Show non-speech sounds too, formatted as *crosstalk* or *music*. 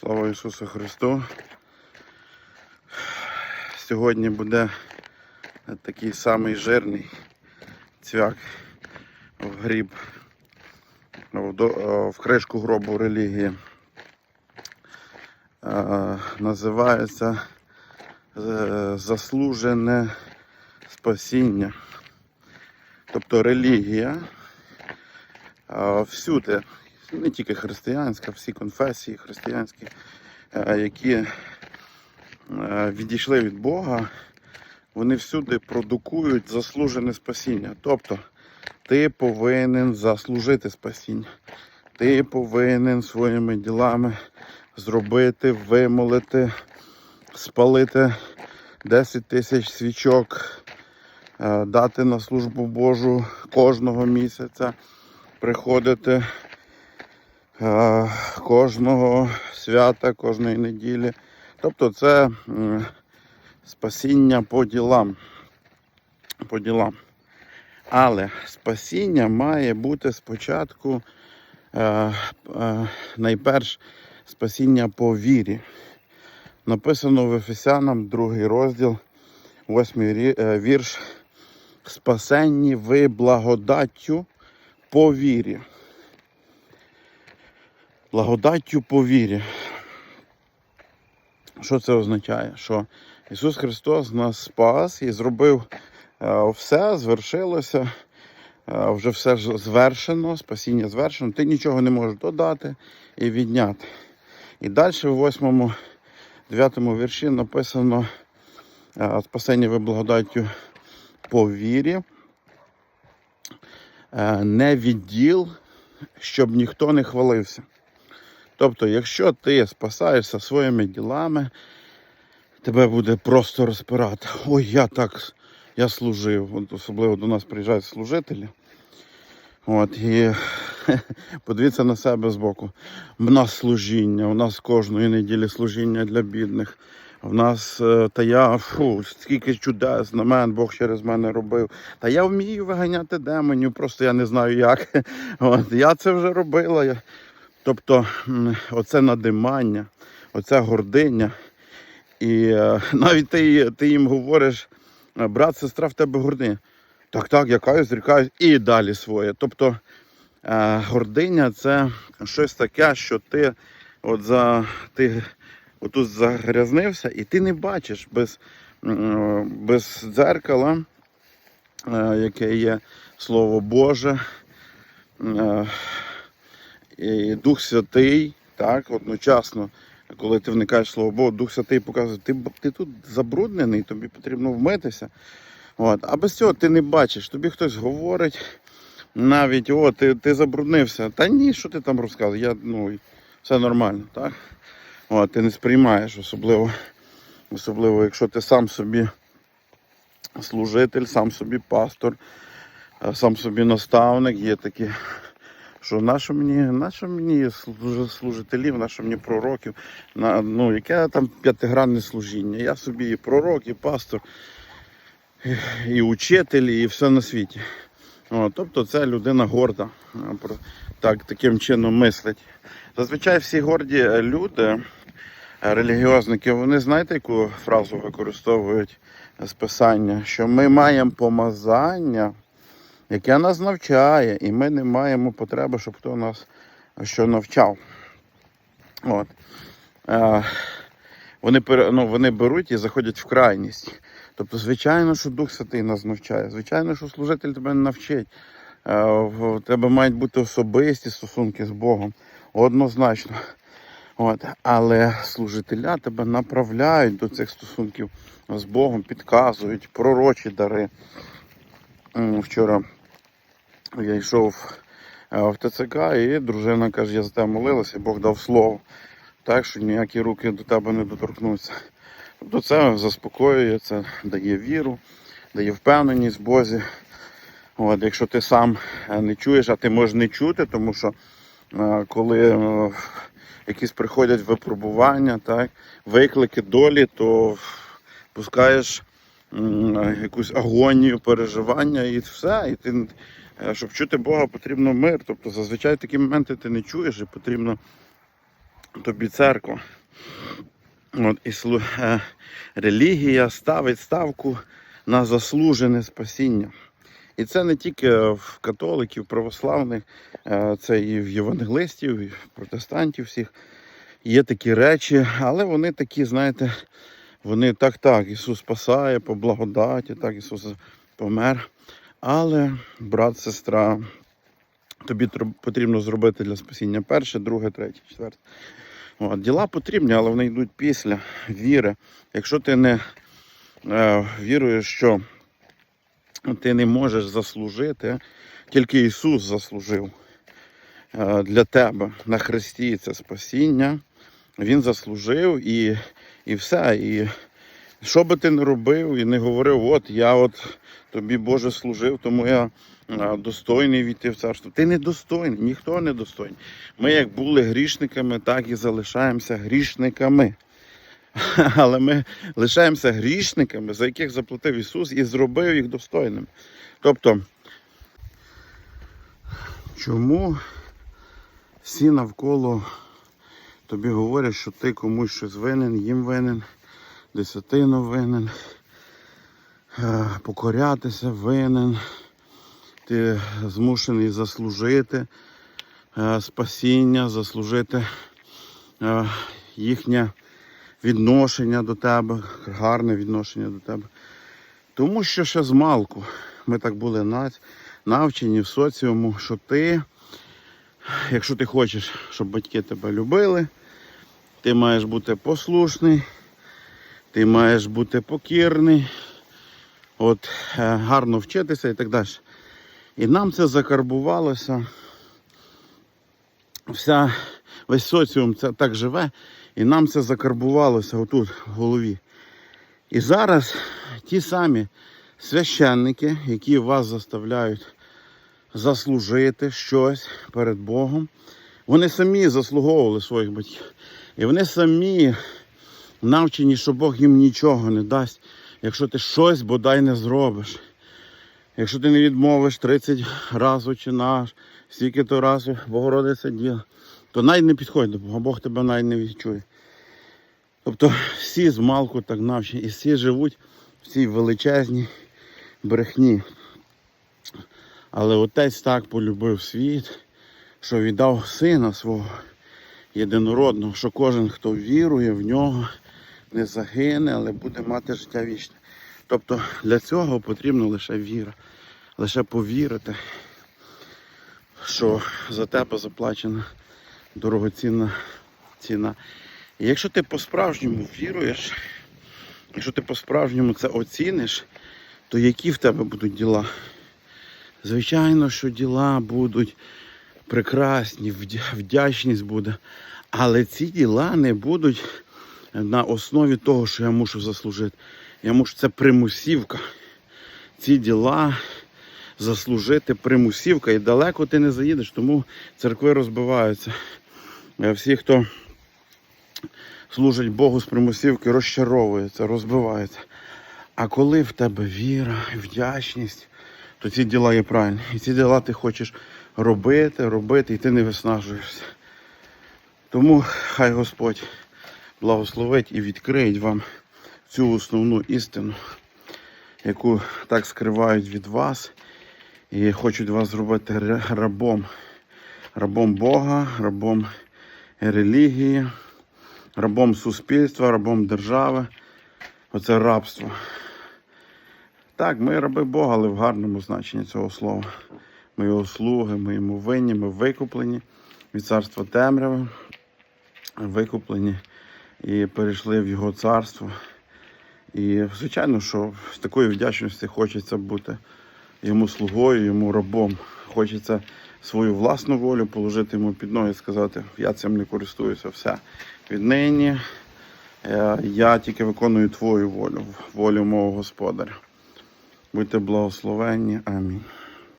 Слава Ісусу Христу. Сьогодні буде такий самий жирний цвяк в гріб в, кришку гробу релігії. Е, Називається е, заслужене спасіння. Тобто релігія е, всюди, не тільки християнська, всі конфесії християнські, е, які е, відійшли від Бога, вони всюди продукують заслужене спасіння. Тобто ти повинен заслужити спасіння. Ти повинен своїми ділами зробити, вимолити, спалити 10 тисяч свічок, е, дати на службу Божу кожного місяця, приходити кожного свята, кожної неділі. Тобто це спасіння по ділам. По ділам. Але спасіння має бути спочатку е, е, найперш спасіння по вірі. Написано в Ефесянам, другий розділ, восьмий е, вірш. Спасенні ви благодаттю по вірі. Благодаттю по вірі. Що це означає? Що Ісус Христос нас спас і зробив е, все, звершилося, е, вже все звершено, спасіння звершено. Ти нічого не можеш додати і відняти. І далі в восьмому, дев'ятому вірші написано е, спасення ви благодаттю по вірі, не відділ, щоб ніхто не хвалився. Тобто, якщо ти спасаєшся своїми ділами, тебе буде просто розпирати. Ой, я так я служив. От особливо до нас приїжджають служителі. От, і *laughs* подивіться на себе збоку. В нас служіння, у нас кожної неділі служіння для бідних. В нас, е, та я фу, скільки чудес на мене Бог через мене робив. Та я вмію виганяти демонів, просто я не знаю як. *laughs* От, я це вже робила. Тобто оце надимання, оця гординя. І е, *laughs* навіть ти, ти їм говориш, «Е, брат, сестра, в тебе гординя. Так, так, я каюсь, зрікаюсь і далі своє. Тобто е, гординя це щось таке, що ти от за ти отут загрязнився, і ти не бачиш без, без дзеркала, яке є Слово Боже. Дух Святий, так, одночасно, коли ти вникаєш Слово Бога, Дух Святий показує, ти, ти тут забруднений, тобі потрібно вмитися. От. А без цього ти не бачиш, тобі хтось говорить, навіть о, ти, ти забруднився. Та ні, що ти там розказуєш? Я, ну, все нормально, так? От, ти не сприймаєш, особливо, особливо, якщо ти сам собі служитель, сам собі пастор, сам собі наставник, є такі що нащо мені, нащо мені служителів, нащо мені пророків, на, ну, яке там п'ятигранне служіння. Я собі і пророк, і пастор, і, і учитель, і все на світі. О, тобто це людина горда, так, таким чином мислить. Зазвичай всі горді е, люди, е, релігіозники, вони знаєте, яку фразу використовують з писання, що ми маємо помазання яке нас навчає, і ми не маємо потреби, щоб хто нас що навчав. От. Е, вони, ну, вони беруть і заходять в крайність. Тобто, звичайно, що Дух Святий нас навчає, звичайно, що служитель тебе не навчить. Е, в тебе мають бути особисті стосунки з Богом. Однозначно. От. Але служителя тебе направляють до цих стосунків з Богом, підказують, пророчі дари. Вчора я йшов е, в ТЦК, і дружина каже, я за тебе молилася, Бог дав слово. Так що ніякі руки до тебе не доторкнуться. Тобто це заспокоює, це дає віру, дає впевненість в Бозі. От, якщо ти сам е, не чуєш, а ти можеш не чути, тому що е, коли якісь приходять випробування, так, виклики долі, то пускаєш якусь агонію, переживання і все. І ти, е, щоб чути Бога, потрібно мир. Тобто зазвичай такі моменти ти не чуєш і потрібно тобі церква. От, і слу- е, релігія ставить ставку на заслужене спасіння. І це не тільки в католиків, православних, е, це і в євангелистів, і в протестантів всіх. Є такі речі, але вони такі, знаєте, вони так, так, Ісус спасає по благодаті, так, Ісус помер. Але, брат, сестра, тобі потрібно зробити для спасіння перше, друге, третє, четверте. От, діла потрібні, але вони йдуть після віри. Якщо ти не е, віруєш, що ти не можеш заслужити, тільки Ісус заслужив е, для тебе на Христі це спасіння. Він заслужив і, і все. І що би ти не робив і не говорив, от я от тобі Боже служив, тому я достойний війти в царство. Ти не достойний, ніхто не достойний. Ми як були грішниками, так і залишаємося грішниками. *laughs* Але ми лишаємося грішниками, за яких заплатив Ісус і зробив їх достойними. Тобто, чому всі навколо тобі говорять, що ти комусь щось винен, їм винен, десятину винен, е, покорятися винен, ти змушений заслужити е, спасіння, заслужити е, їхнє відношення до тебе, гарне відношення до тебе. Тому що ще з малку ми так були навчені в соціуму, що ти, якщо ти хочеш, щоб батьки тебе любили, ти маєш бути послушний, ти маєш бути покірний, от, е, гарно вчитися і так далі. І нам це закарбувалося. Вся, весь соціум це так живе, і нам це закарбувалося отут в голові. І зараз ті самі священники, які вас заставляють заслужити щось перед Богом, вони самі заслуговували своїх батьків. І вони самі навчені, що Бог їм нічого не дасть, якщо ти щось бодай не зробиш. Якщо ти не відмовиш 30 разів чи наш, стільки то разів Богородиця діла, то навіть не підходь до Бога, Бог тебе навіть не відчує. Тобто всі з малку так навчені, і всі живуть в цій величезній брехні. Але отець так полюбив світ, що віддав сина свого єдинородного, що кожен, хто вірує в нього, не загине, але буде мати життя вічне. Тобто для цього потрібна лише віра, лише повірити, що за тебе заплачена дорогоцінна ціна. І якщо ти по-справжньому віруєш, якщо ти по-справжньому це оціниш, то які в тебе будуть діла? Звичайно, що діла будуть прекрасні, вдячність буде. Але ці діла не будуть на основі того, що я мушу заслужити. Я мушу це примусівка. Ці діла заслужити примусівка. І далеко ти не заїдеш, тому церкви розбиваються. Е, Всі, хто служить Богу з примусівки, розчаровуються, розбиваються. А коли в тебе віра, вдячність, то ці діла є правильні. І ці діла ти хочеш робити, робити, і ти не виснажуєшся. Тому хай Господь благословить і відкриє вам цю основну істину, яку так скривають від вас і хочуть вас зробити рабом. Рабом Бога, рабом релігії, рабом суспільства, рабом держави. Оце рабство. Так, ми раби Бога, але в гарному значенні цього слова. Ми його слуги, ми йому винні, ми викуплені від царства темряви, викуплені і перейшли в його царство. І звичайно, що з такої вдячності хочеться бути йому слугою, йому рабом. Хочеться свою власну волю положити йому під ноги і сказати, я цим не користуюся, все. Віднині е, я тільки виконую твою волю, волю мого господаря. Будьте благословенні. Амінь.